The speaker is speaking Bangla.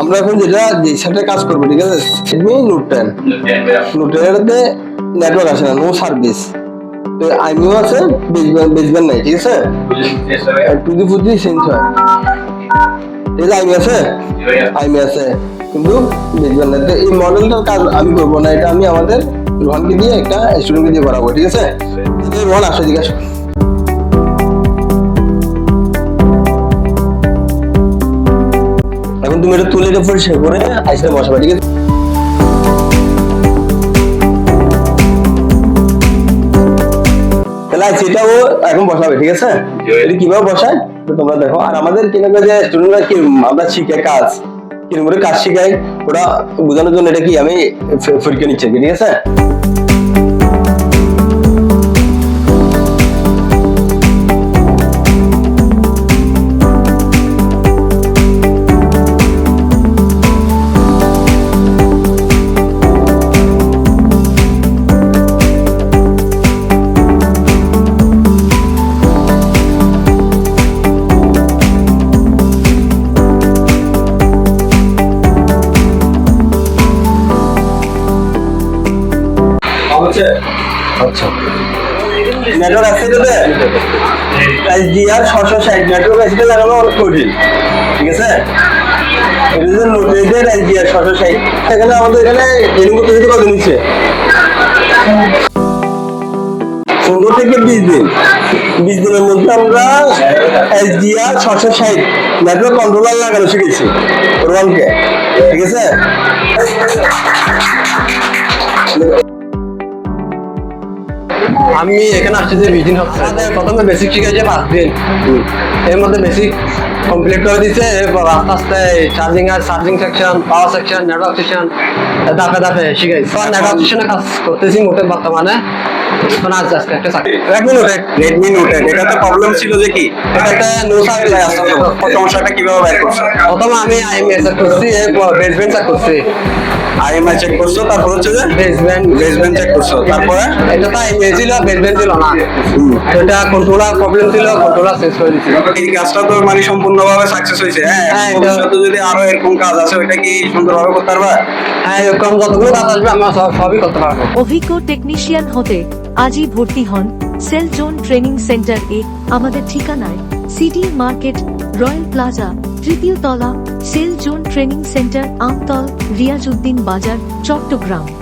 আমরা এখন যেটা, যে সেটা কাজ করব, ঠিক আছে? রেডমি নেটওয়ার্ক না নো সার্ভিস আইমিও আছে নাই, ঠিক আছে? চেঞ্জ হয়। ঠিক আছে আইমি আছে? আইমি আছে। কিন্তু বেসবেন নাই। এই মডেলটার কাজ আমি করব না, এটা আমি আমাদের রোহানকে দিয়ে একটা স্টুডেন্টকে দিয়ে করাবো, ঠিক আছে? রোহান, আসো জিজ্ঞাসা তুমি এটা তুলে পরিষ্কার করে আইসটা বসাবে ঠিক আছে তাহলে আইসি এটাও এখন বসাবে, ঠিক আছে? এটা কীভাবে বসায়? তোমরা দেখো, আর আমাদের কিনা যে স্টুডেন্টরা কি, আমরা শিখে কাজ কীরকম করে কাজ শিখাই, ওরা বোঝানোর জন্য এটা কি আমি পরীক্ষা নিচ্ছি ঠিক আছে? আচ্ছা। নেটওয়ার্ক আছে এটাতে এসডিআর ছশো ষাট নেটওয়ার্ক আছে লাগানো অনেক কঠিন। ঠিক আছে? পনেরো থেকে বিশ দিন। বিশ দিনের মধ্যে আমরা এসডিআর ছশো ষাট নেটওয়ার্ক কন্ট্রোলার লাগানো শিখেছি রোয়ানকে ঠিক আছে? আমি এখানে আসছি যে বিশ দিন হচ্ছে। প্রথমে বেসিক শিখেছে পাঁচ দিন। এর মধ্যে বেসিক কমপ্লিট করে দিচ্ছে এরপর আস্তে আস্তে চার্জিং আর charging section power section network section দাপে দাপে শিখাইছি। নেটওয়ার্ক সেকশনে কাজ করতেছি মোটে বর্তমানে। এখন আজ আজকে একটা চাকরি। Redmi Note Redmi Note problem ছিল যে কি? এটাতে নো সার্ভিস আসছিল সমস্যাটা কীভাবে বের করছ? প্রথমে আমি আইএমএ চেক করছি এরপর বেসমেন্ট চেক করছি। আইএমআই চেক করছ তারপর হচ্ছে যে বেসমেন্ট বেসমেন্ট চেক করছ তারপরে? এটা তো আইএমএ ছিল বেসমেন্ট ছিল না। এটা কন্ট্রোলার প্রবলেম ছিল কন্ট্রোলার শেষ করে দিচ্ছি এই কাজটা তো মানে সম্পূর্ণভাবে সাকসেস হয়েছে হ্যাঁ? হ্যাঁ, ভবিষ্যতে যদি আরও এরকম কাজ আছে ওইটা কি সুন্দরভাবে করতে পারবা? হ্যাঁ এরকম যতগুলো কাজ আসবে আমরা সবই করতে পারব। অভিজ্ঞ টেকনিশিয়ান হতে আজই ভর্তি হন সেল জোন ট্রেনিং সেন্টার এ, আমাদের ঠিকানায় সিটি মার্কেট, রয়্যাল প্লাজা, তৃতীয় তলা, cell zone training centre Amtal Riaz Uddin Bazar, Chittagong.